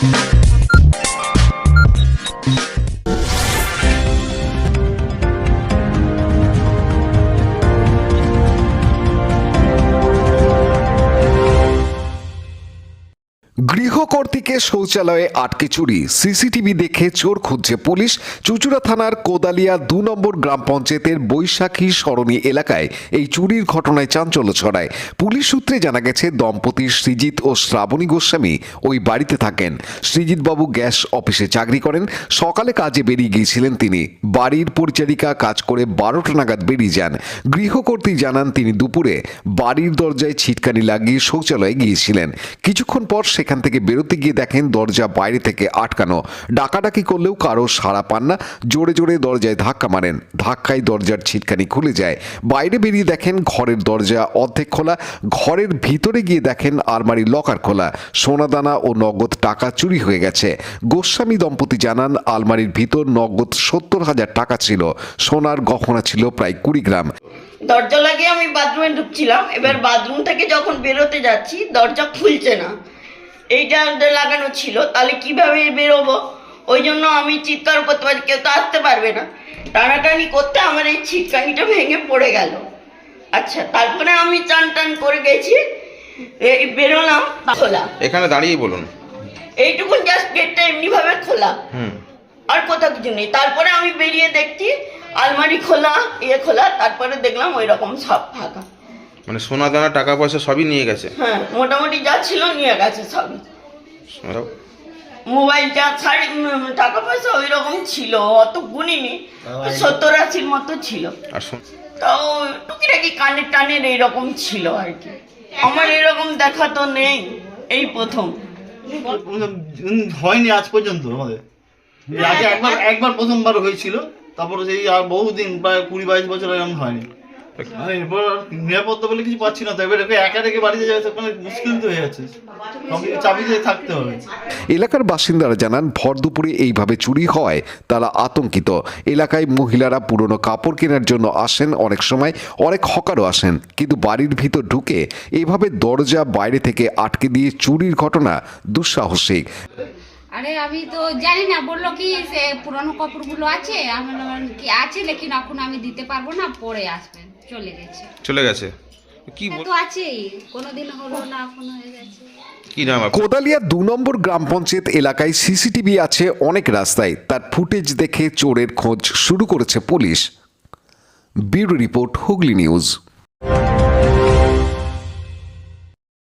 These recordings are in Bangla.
Thank you. গৃহকর্তীকে শৌচালয়ে আটকে চুরি। সিসিটিভি দেখে চোর খুঁজছে পুলিশ। চুচুড়া থানার কোদালিয়া দু নম্বর গ্রাম পঞ্চায়েতের বৈশাখী সরণী এলাকায় এই চুরির ঘটনায় চাঞ্চল্য ছড়ায়। পুলিশ সূত্রে জানা গেছে, দম্পতি সৃজিত ও শ্রাবণী গোস্বামী ওই বাড়িতে থাকেন। সৃজিত বাবু গ্যাস অফিসে চাকরি করেন। সকালে কাজে বেরিয়ে গিয়েছিলেন তিনি। বাড়ির পরিচারিকা কাজ করে বারোটা নাগাদ বেরিয়ে যান। গৃহকর্তী জানান, তিনি দুপুরে বাড়ির দরজায় ছিটকানি লাগিয়ে শৌচালয়ে গিয়েছিলেন। কিছুক্ষণ পর সেখান থেকে বেরোতে গিয়ে দেখেন দরজা বাইরে থেকে আটকানো। ডাকাডাকি করলেও কারও সাড়া পান না। জোরে জোরে দরজায় ধাক্কা মারেন। ধাক্কায় দরজার ছিটকানি খুলে যায়। বাইরে বেরিয়ে দেখেন ঘরের দরজা অর্ধেক খোলা। ঘরের ভিতরে গিয়ে দেখেন আলমারি লকার খোলা। সোনাদানা ও নগদ টাকা চুরি হয়ে গেছে। গোস্বামী দম্পতি জানান, আলমারির ভিতর নগদ সত্তর হাজার টাকা ছিল। সোনার গহনা ছিল প্রায় কুড়ি গ্রাম। দরজা লাগিয়ে আমি বাথরুমে ঢুকছিলাম। এবার বাথরুম থেকে যখন বেরোতে যাচ্ছি, দরজা খুলছে না। এইটা আমাদের লাগানো ছিল তাহলে কীভাবে বেরোবো? ওই জন্য আমি চিৎকার করতে পারি কেউ তো আসতে পারবে না। টানাটানি করতে আমার এই ছিটকানিটা ভেঙে পড়ে গেল। আচ্ছা তারপরে আমি চান টান করে গেছি এই বেরোলাম খোলা। এখানে দাঁড়িয়ে বলুন। এইটুকুন জাস্ট গেটটা এমনিভাবে খোলা। আর কোথাও কিছু নেই। তারপরে আমি বেরিয়ে দেখছি আলমারি খোলা ইয়ে খোলা তারপরে দেখলাম ওই রকম সব ফাঁকা। মানে সোনা দানা টাকা পয়সা সবই নিয়ে গেছে? হ্যাঁ মোটামুটি যা ছিল নিয়ে গেছে সবই মোবাইল যা শাড়ি উম, টাকা পয়সা ওই রকম ছিল অত গুনিনি সত্তর আশির মতো ছিল। আর শোন তাও টুকিটাকি কানের টানের এইরকম ছিল আর কি। আমার এরকম দেখা তো নেই এই প্রথম। হয়নি আজ পর্যন্ত আমাদের। আগে একবার একবার প্রথমবার হয়েছিল তারপরে সেই আর বহুদিন প্রায় কুড়ি বাইশ বছর এরকম হয়নি। এরপর নিরাপত্তা বলে কিছু পাচ্ছি না তো এবার একা রেখে বাড়িতে যাবে সেখানে মুশকিল তো হয়ে যাচ্ছে। চাবি দিয়ে থাকতে হবে। এলাকার বাসিন্দারা জানান ভর দুপুরে এইভাবে চুরি হয় তারা আতঙ্কিত। এলাকায় মহিলারা পুরনো কাপড় কেনার জন্য আসেন অনেক সময় অনেক হকারও আসেন। কিন্তু বাড়ির ভিতর ঢুকে এইভাবে দরজা বাইরে থেকে আটকে দিয়ে চুরির ঘটনা দুঃসাহসিক। আরে আমি তো জানি না বলল কি সে পুরনো কাপড়গুলো আছে আমি কি আছে লেকিন এখন আমি দিতে পারব না পরে আসবেন চলে গেছে। চলে গেছে? কি তো আছেই। কোনোদিন হলো না এখন হয়ে গেছে। কি নাম আপনার? কোদালিয়া দু নম্বর গ্রাম পঞ্চায়েত এলাকায় সিসিটিভি আছে অনেক রাস্তায়। তার ফুটেজ দেখে চোরের খোঁজ শুরু করেছে police. Bureau report Hooghly news.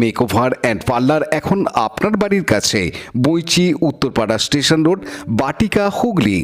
Makeover and parlour এখন আপনার বাড়ির কাছে বইচি উত্তরপাড়া স্টেশন রোড বাটিকা হুগলি।